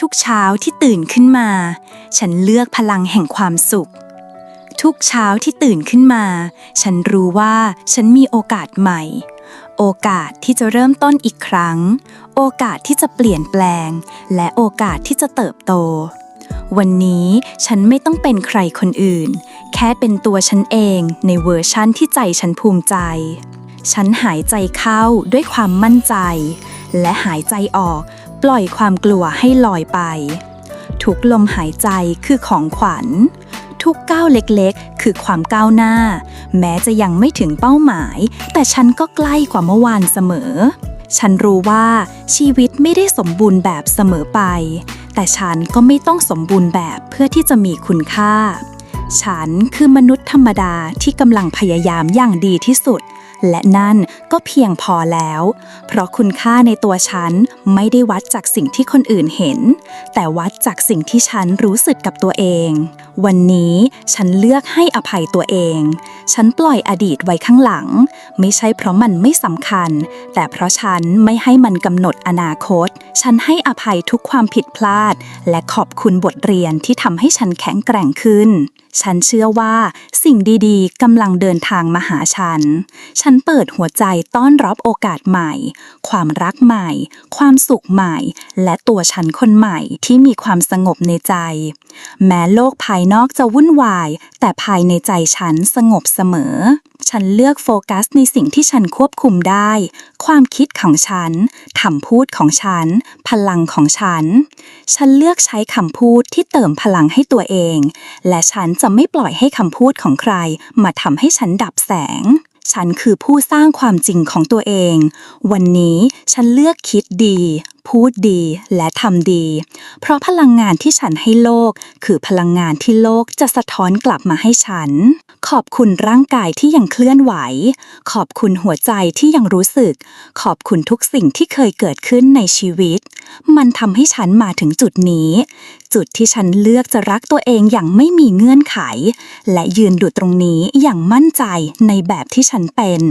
ทุกๆเช้าที่ตื่นขึ้นมา ฉันเลือกพลังแห่งความสุข ทุกเช้าที่ตื่นขึ้นมา ฉันรู้ว่าฉันมีโอกาสใหม่ โอกาสที่จะเริ่มต้นอีกครั้ง โอกาสที่จะเปลี่ยนแปลง และโอกาสที่จะเติบโต วันนี้ฉันไม่ต้องเป็นใครคนอื่น แค่เป็นตัวฉันเองในเวอร์ชั่นที่ใจฉันภูมิใจ ฉันหายใจเข้าด้วยความมั่นใจ และหายใจออก ปล่อยความกลัวให้ลอยไป ทุกลมหายใจคือของขวัญ ทุกก้าวเล็กๆ คือความก้าวหน้า แม้จะยังไม่ถึงเป้าหมาย แต่ฉันก็ใกล้กว่าเมื่อวานเสมอ ฉันรู้ว่าชีวิตไม่ได้สมบูรณ์แบบเสมอไป แต่ฉันก็ไม่ต้องสมบูรณ์แบบเพื่อที่จะมีคุณค่า ฉันคือมนุษย์ธรรมดาที่กำลังพยายามอย่างดีที่สุด และนั่นก็เพียงพอแล้ว เพราะคุณค่าในตัวฉันไม่ได้วัดจากสิ่งที่คนอื่นเห็น แต่วัดจากสิ่งที่ฉันรู้สึกกับตัวเอง วันนี้ฉันเลือกให้อภัยตัวเอง ฉันปล่อยอดีตไว้ข้างหลัง ไม่ใช่เพราะมันไม่สำคัญ แต่เพราะฉันไม่ให้มันกำหนดอนาคต ฉันให้อภัยทุกความผิดพลาด และขอบคุณบทเรียนที่ทำให้ฉันแข็งแกร่งขึ้น ฉันเชื่อว่าสิ่งดีๆกำลังเดินทางมาหาฉัน ฉันเปิดหัวใจต้อนรับโอกาสใหม่ ความรักใหม่ ความสุขใหม่ และตัวฉันคนใหม่ที่มีความสงบในใจ แม้โลกภายนอกจะวุ่นวาย แต่ภายในใจฉันสงบเสมอ ฉันเลือกโฟกัสในสิ่งที่ฉันควบคุมได้ ความคิดของฉันคำพูดของฉัน พลังของฉัน ฉันเลือกใช้คำพูดที่เติมพลังให้ตัวเอง และฉันจะไม่ปล่อยให้คำพูดของใคร มาทำให้ฉันดับแสงฉันคือผู้สร้างความจริงของตัวเอง วันนี้ฉันเลือกคิดดี พูดดีและทำดี เพราะพลังงานที่ฉันให้โลก คือพลังงานที่โลกจะสะท้อนกลับมาให้ฉัน ขอบคุณร่างกายที่ยังเคลื่อนไหว ขอบคุณหัวใจที่ยังรู้สึก ขอบคุณทุกสิ่งที่เคยเกิดขึ้นในชีวิต มันทำให้ฉันมาถึงจุดนี้ จุดที่ฉันเลือกจะรักตัวเองอย่างไม่มีเงื่อนไข และยืนอยู่ตรงนี้อย่างมั่นใจในแบบที่ฉันเป็น